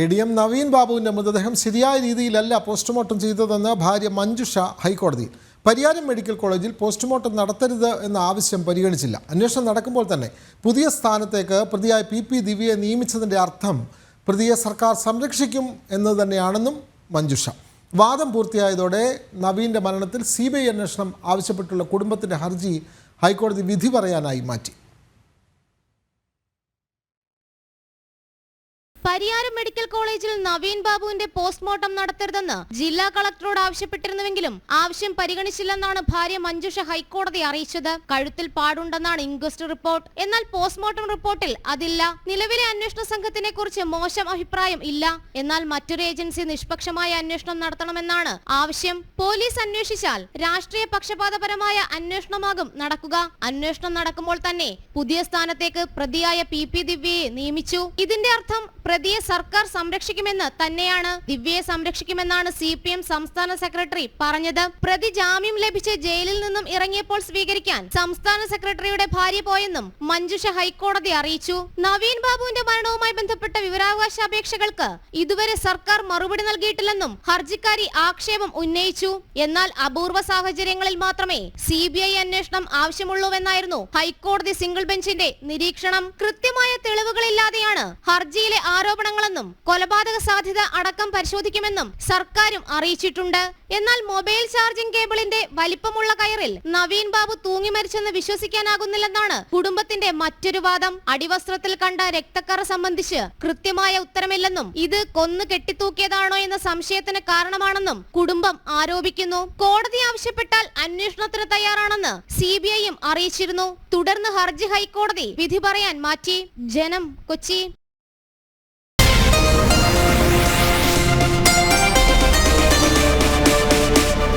A D M Naveen ബാബുവിന്റെ മൃതദേഹം ശരിയായ രീതിയിലല്ല പോസ്റ്റ്മോർട്ടം ചെയ്തതെന്ന് ഭാര്യ മഞ്ജുഷ ഹൈക്കോടതിയിൽ പരിയാരം മെഡിക്കൽ കോളേജിൽ പോസ്റ്റ്മോർട്ടം നടത്തരുത് എന്ന ആവശ്യം പരിഗണിച്ചില്ല. അന്വേഷണം നടക്കുമ്പോൾ തന്നെ പുതിയ സ്ഥാനത്തേക്ക് പ്രതിയായ പി പി ദിവ്യയെ നിയമിച്ചതിന്റെ അർത്ഥം പ്രതിയെ സർക്കാർ സംരക്ഷിക്കും എന്ന് തന്നെയാണെന്നും മഞ്ജുഷ. വാദം പൂർത്തിയായതോടെ നവീന്റെ മരണത്തിൽ സി ബി ഐ അന്വേഷണം ആവശ്യപ്പെട്ടുള്ള കുടുംബത്തിന്റെ ഹർജി ഹൈക്കോടതി വിധി പറയാനായി മാറ്റി. പരിയാരം മെഡിക്കൽ കോളേജിൽ നവീൻ ബാബുവിന്റെ പോസ്റ്റ്മോർട്ടം നടത്തരുതെന്ന് ജില്ലാ കളക്ടറോട് ആവശ്യപ്പെട്ടിരുന്നുവെങ്കിലും ആവശ്യം പരിഗണിച്ചില്ലെന്നാണ് ഭാര്യ മഞ്ജുഷ ഹൈക്കോടതി അറിയിച്ചത്. കഴുത്തിൽ പാടുണ്ടെന്നാണ് ഇൻക്വസ്റ്റ് റിപ്പോർട്ട്. എന്നാൽ പോസ്റ്റ്മോർട്ടം റിപ്പോർട്ടിൽ അതില്ല. നിലവിലെ അന്വേഷണ സംഘത്തിനെ കുറിച്ച് മോശം അഭിപ്രായം ഇല്ല. എന്നാൽ മറ്റൊരു ഏജൻസി നിഷ്പക്ഷമായ അന്വേഷണം നടത്തണമെന്നാണ് ആവശ്യം. പോലീസ് അന്വേഷിച്ചാൽ രാഷ്ട്രീയ പക്ഷപാതപരമായ അന്വേഷണമാകും നടക്കുക. അന്വേഷണം നടക്കുമ്പോൾ തന്നെ പുതിയ സ്ഥാനത്തേക്ക് പ്രതിയായ പി പി ദിവ്യയെ നിയമിച്ചു. ഇതിന്റെ അർത്ഥം പ്രതിയെ സർക്കാർ സംരക്ഷിക്കുമെന്ന് തന്നെയാണ് ദിവ്യയെ സംരക്ഷിക്കുമെന്നാണ് സി പി എം സംസ്ഥാന സെക്രട്ടറി പറഞ്ഞത്. പ്രതി ജാമ്യം ലഭിച്ച് ജയിലിൽ നിന്നും ഇറങ്ങിയപ്പോൾ സ്വീകരിക്കാൻ സംസ്ഥാന സെക്രട്ടറിയുടെ ഭാര്യ പോയെന്നും മഞ്ജുഷ ഹൈക്കോടതി അറിയിച്ചു. നവീൻ ബാബുവിന്റെ മരണവുമായി ബന്ധപ്പെട്ട വിവരാവകാശ അപേക്ഷകൾക്ക് ഇതുവരെ സർക്കാർ മറുപടി നൽകിയിട്ടില്ലെന്നും ഹർജിക്കാരി ആക്ഷേപം ഉന്നയിച്ചു. എന്നാൽ അപൂർവ സാഹചര്യങ്ങളിൽ മാത്രമേ സി ബി ഐ അന്വേഷണം ആവശ്യമുള്ളൂവെന്നായിരുന്നു ഹൈക്കോടതി സിംഗിൾ ബെഞ്ചിന്റെ നിരീക്ഷണം. കൃത്യമായ തെളിവുകളില്ലാതെയാണ് ഹർജിയിലെ ആരോപണങ്ങളെന്നും കൊലപാതക സാധ്യത അടക്കം പരിശോധിക്കുമെന്നും സർക്കാരും അറിയിച്ചിട്ടുണ്ട്. എന്നാൽ മൊബൈൽ ചാർജിംഗ് കേബിളിന്റെ വലിപ്പമുള്ള കയറിൽ നവീൻ ബാബു തൂങ്ങി മരിച്ചെന്ന് വിശ്വസിക്കാനാകുന്നില്ലെന്നാണ് കുടുംബത്തിന്റെ മറ്റൊരു വാദം. അടിവസ്ത്രത്തിൽ കണ്ട രക്തക്കറ സംബന്ധിച്ച് കൃത്യമായ ഉത്തരമില്ലെന്നും ഇത് കൊന്നു കെട്ടിത്തൂക്കിയതാണോ എന്ന സംശയത്തിന് കാരണമാണെന്നും കുടുംബം ആരോപിക്കുന്നു. കോടതി ആവശ്യപ്പെട്ടാൽ അന്വേഷണത്തിന് തയ്യാറാണെന്ന് സി ബി ഐയും അറിയിച്ചിരുന്നു. തുടർന്ന് ഹർജി ഹൈക്കോടതി വിധി പറയാൻ മാറ്റി. ജനം കൊച്ചി.